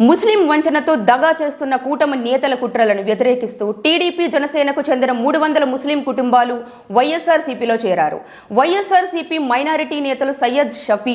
ముస్లిం వంచనతో దగా చేస్తున్న కూటమి నేతల కుట్రలను వ్యతిరేకిస్తూ టీడీపీ జనసేనకు చెందిన మూడు వందల ముస్లిం కుటుంబాలు వైఎస్ఆర్సీపీలో చేరారు. వైఎస్ఆర్సీపీ మైనారిటీ నేతలు సయ్యద్ షఫీ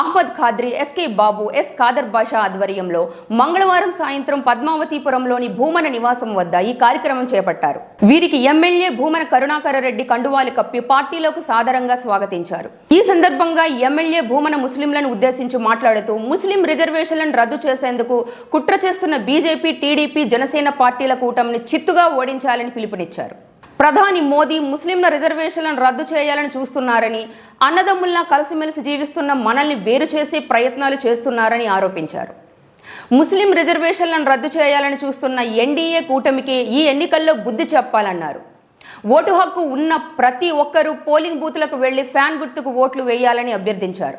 అహ్మద్ ఖాద్రి ఎస్కే బాబు ఎస్ ఖాదర్ బాషా ఆధ్వర్యంలో మంగళవారం సాయంత్రం పద్మావతిపురంలోని భూమన నివాసం వద్ద ఈ కార్యక్రమం చేపట్టారు. వీరికి ఎమ్మెల్యే భూమన కరుణాకర రెడ్డి కండువాలు కప్పి పార్టీలోకి సాదరంగా స్వాగతించారు. ఈ సందర్భంగా ఎమ్మెల్యే భూమన ముస్లింలను ఉద్దేశించి మాట్లాడుతూ ముస్లిం రిజర్వేషన్లను రద్దు చేసేందుకు కుట్ర చేస్తున్న బీజేపీ టీడీపీ జనసేన పార్టీల కూటమిని చిత్తుగా ఓడించాలని పిలుపునిచ్చారు. ప్రధాని మోదీ ముస్లింల రిజర్వేషన్లను రద్దు చేయాలని చూస్తున్నారని అన్నదమ్ముల్లా కలిసిమెలిసి జీవిస్తున్న మనల్ని వేరు చేసే ప్రయత్నాలు చేస్తున్నారని ఆరోపించారు. ముస్లిం రిజర్వేషన్లను రద్దు చేయాలని చూస్తున్న ఎన్డీఏ కూటమికి ఈ ఎన్నికల్లో బుద్ధి చెప్పాలన్నారు. ఓటు హక్కు ఉన్న ప్రతి ఒక్కరూ పోలింగ్ బూత్లకు వెళ్ళి ఫ్యాన్ గుర్తుకు ఓట్లు వేయాలని అభ్యర్థించారు.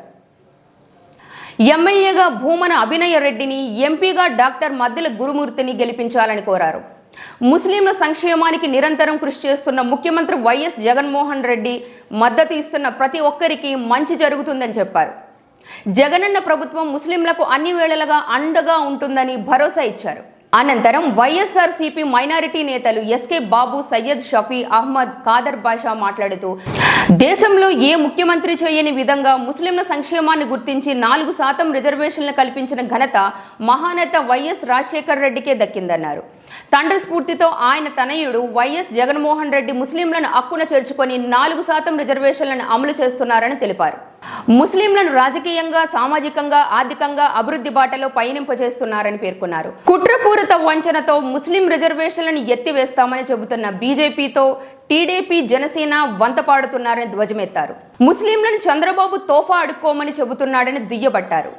ఎమ్మెల్యేగా భూమన అభినయ రెడ్డిని ఎంపీగా డాక్టర్ మద్దెల గురుమూర్తిని గెలిపించాలని కోరారు. ముస్లింల సంక్షేమానికి నిరంతరం కృషి చేస్తున్న ముఖ్యమంత్రి వైఎస్ జగన్మోహన్ రెడ్డి మద్దతు ఇస్తున్న ప్రతి ఒక్కరికి మంచి జరుగుతుందని చెప్పారు. జగనన్న ప్రభుత్వం ముస్లింలకు అన్ని వేళలుగా అండగా ఉంటుందని భరోసా ఇచ్చారు. అనంతరం వైఎస్ఆర్సీపీ మైనారిటీ నేతలు ఎస్కే బాబు సయ్యద్ షఫీ అహ్మద్ ఖాదర్ బాషా మాట్లాడుతూ దేశంలో ఏ ముఖ్యమంత్రి చేయని విధంగా ముస్లింల సంక్షేమాన్ని గుర్తించి నాలుగు శాతం రిజర్వేషన్లు కల్పించిన ఘనత మహానేత వైఎస్ రాజశేఖర్ రెడ్డికే దక్కిందన్నారు. తండ్రి స్ఫూర్తితో ఆయన తనయుడు వైఎస్ జగన్మోహన్ రెడ్డి ముస్లింలను అక్కున చేర్చుకొని నాలుగు శాతం రిజర్వేషన్లను అమలు చేస్తున్నారని తెలిపారు. ముస్లింలను రాజకీయంగా సామాజికంగా ఆర్థికంగా అభివృద్ధి బాటలో పయనింపజేస్తున్నారని పేర్కొన్నారు. కుట్రపూరిత వంచనతో ముస్లిం రిజర్వేషన్లను ఎత్తివేస్తామని చెబుతున్న బీజేపీతో టీడీపీ జనసేన వంతపాడుతున్నారని ధ్వజమెత్తారు. ముస్లింలను చంద్రబాబు తోఫా అడుక్కోమని చెబుతున్నాడని దుయ్యబట్టారు.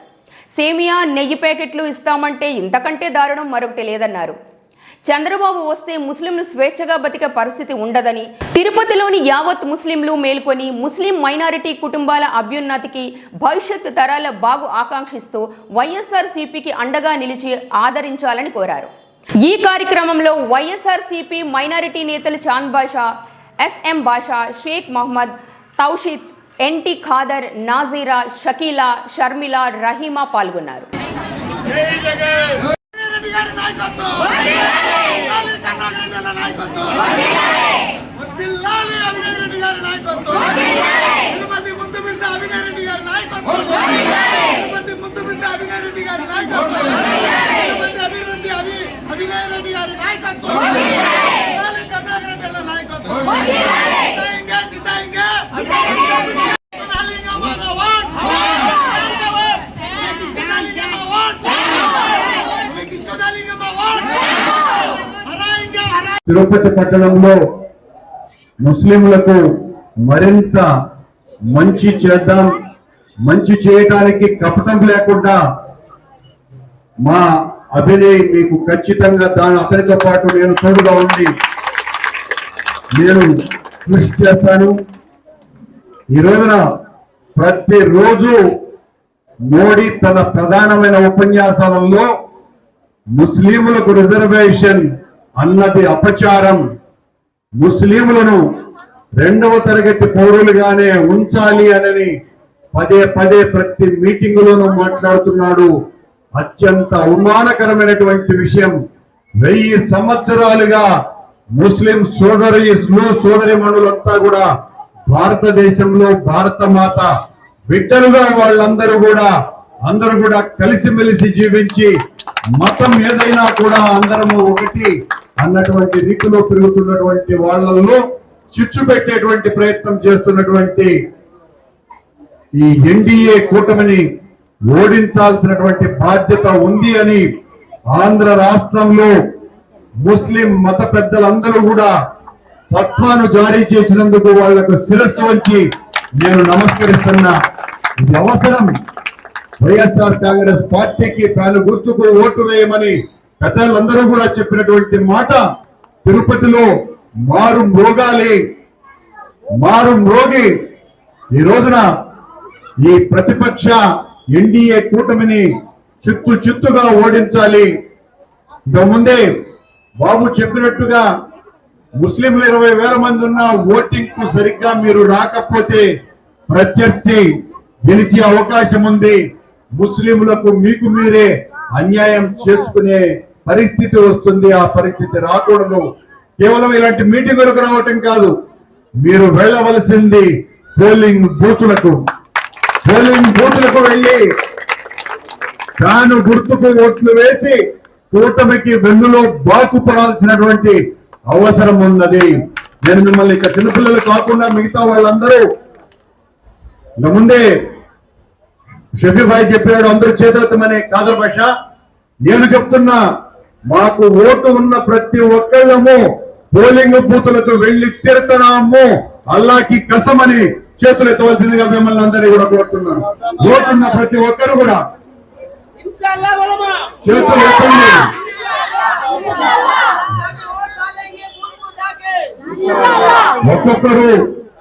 సేమియా నెయ్యి ప్యాకెట్లు ఇస్తామంటే ఇంతకంటే దారుణం మరొకటి లేదన్నారు. చంద్రబాబు వస్తే ముస్లింలు స్వేచ్ఛగా బతికే పరిస్థితి ఉండదని తిరుపతిలోని యావత్ ముస్లింలు మేల్కొని ముస్లిం మైనారిటీ కుటుంబాల అభ్యున్నతికి భవిష్యత్తు తరాల బాగు ఆకాంక్షిస్తూ వైఎస్ఆర్ సిపికి అండగా నిలిచి ఆదరించాలని కోరారు. ఈ కార్యక్రమంలో వైఎస్ఆర్ సిపి మైనారిటీ నేతలు చాంద్ బాషా ఎస్ఎం బాషా షేక్ మహమ్మద్ తౌషిద్ ఎన్టీ ఖాదర్ నాజీరా షకీలా షర్మిల రహీమా పాల్గొన్నారు. రెడ్డి గారి నాయకత్వం. వర్ధిల్లాలి అభినయ్ రెడ్డి గారి నాయకత్వం. తిరుపతి ముద్దు బిడ్డ అభినయ్ రెడ్డి గారి నాయకత్వం. తిరుపతి ముద్దు బిడ్డ అభినయ్ రెడ్డి గారి నాయకత్వం తిరుపతి అభివృద్ధి అభి అభినయ్ రెడ్డి గారి నాయకత్వం వర్ధిల్లాలి కరుణాకర్ రెడ్డి గారి నాయకత్వం జితాయింగే జితాయింగే కదాలింగా మన వాట్ కదాలింగా మన వాట్ కదాలింగా మన వాట్ హరాయింగే హరా తిరుపతి పట్టణంలో ముస్లింలకు మరింత మంచి చేద్దాం మంచి చేయటానికి కపటం లేకుండా మా అభినయ్ మీకు ఖచ్చితంగా దాని అతనితో పాటు నేను తోడుగా ఉండి నేను కృషి చేస్తాను. ఈ రోజున ప్రతిరోజు మోడీ తన ప్రధానమైన ఉపన్యాసాలలో ముస్లింలకు రిజర్వేషన్ అన్నది అపచారం. ముస్లింలను రెండవ తరగతి పౌరులుగానే ఉంచాలి అని పదే పదే ప్రతి మీటింగులోనూ మాట్లాడుతున్నాడు. అత్యంత అవమానకరమైనటువంటి విషయం. వెయ్యి సంవత్సరాలుగా ముస్లిం సోదరులు సోదరిమణులంతా కూడా భారతదేశంలో భారత మాత బిడ్డలుగా వాళ్ళందరూ కూడా అందరూ కూడా కలిసిమెలిసి జీవించి మతం ఏదైనా కూడా అందరము ఒకటి అన్నటువంటి దిక్కులో పెరుగుతున్నటువంటి వాళ్ళలో చిచ్చు పెట్టేటువంటి ప్రయత్నం చేస్తున్నటువంటి ఈ ఎన్డీఏ కూటమిని ఓడించాల్సినటువంటి బాధ్యత ఉంది అని ఆంధ్ర రాష్ట్రంలో ముస్లిం మత పెద్దలందరూ కూడా ఫత్వాను జారీ చేసినందుకు వాళ్ళకు శిరస్సు వంచి నేను నమస్కరిస్తున్నా. ఇది అవసరం. వైఎస్ఆర్ కాంగ్రెస్ పార్టీకి తాను గుర్తుకు ఓటు వేయమని పెద్దలందరూ కూడా చెప్పినటువంటి మాట తిరుపతిలో మారు మ్రోగాలి. మారు మ్రోగి. ఈ రోజున ఈ ప్రతిపక్ష ఎన్డీఏ కూటమిని చిత్తు చిత్తుగా ఓడించాలి. ఇంతకుముందే ముందే బాబు చెప్పినట్టుగా ముస్లింలు ఇరవై వేల మంది ఉన్న ఓటింగ్కు సరిగ్గా మీరు రాకపోతే ప్రత్యర్థి గెలిచే అవకాశం ఉంది ముస్లింలకు మీకు మీరే అన్యాయం చేసుకునే పరిస్థితి వస్తుంది. ఆ పరిస్థితి రాకూడదు. కేవలం ఇలాంటి మీటింగులకు రావటం కాదు. మీరు వెళ్ళవలసింది పోలింగ్ బూతులకు. పోలింగ్ బూతులకు వెళ్ళి తాను గుర్తుకు ఓట్లు వేసి కూటమికి వెన్నులో బాకుపడాల్సినటువంటి అవసరం ఉన్నది. నేను మిమ్మల్ని ఇక చిన్నపిల్లలు కాకుండా మిగతా వాళ్ళందరూ ముందే షఫీ భాయ్ చెప్పినాడు అందరూ చేతులెత్తమని కాదర్ భాష. నేను చెప్తున్నా మాకు ఓటు ఉన్న ప్రతి ఒక్కళ్ళము పోలింగ్ బూతులకు వెళ్ళి తిరుతున్నాము అల్లాకి కసమని చేతులు ఎత్తవలసిందిగా మిమ్మల్ని అందరినీ కూడా కోరుతున్నాను. ఓటున్న ప్రతి ఒక్కరు కూడా చేతులు ఎత్తండి. ఒక్కొక్కరు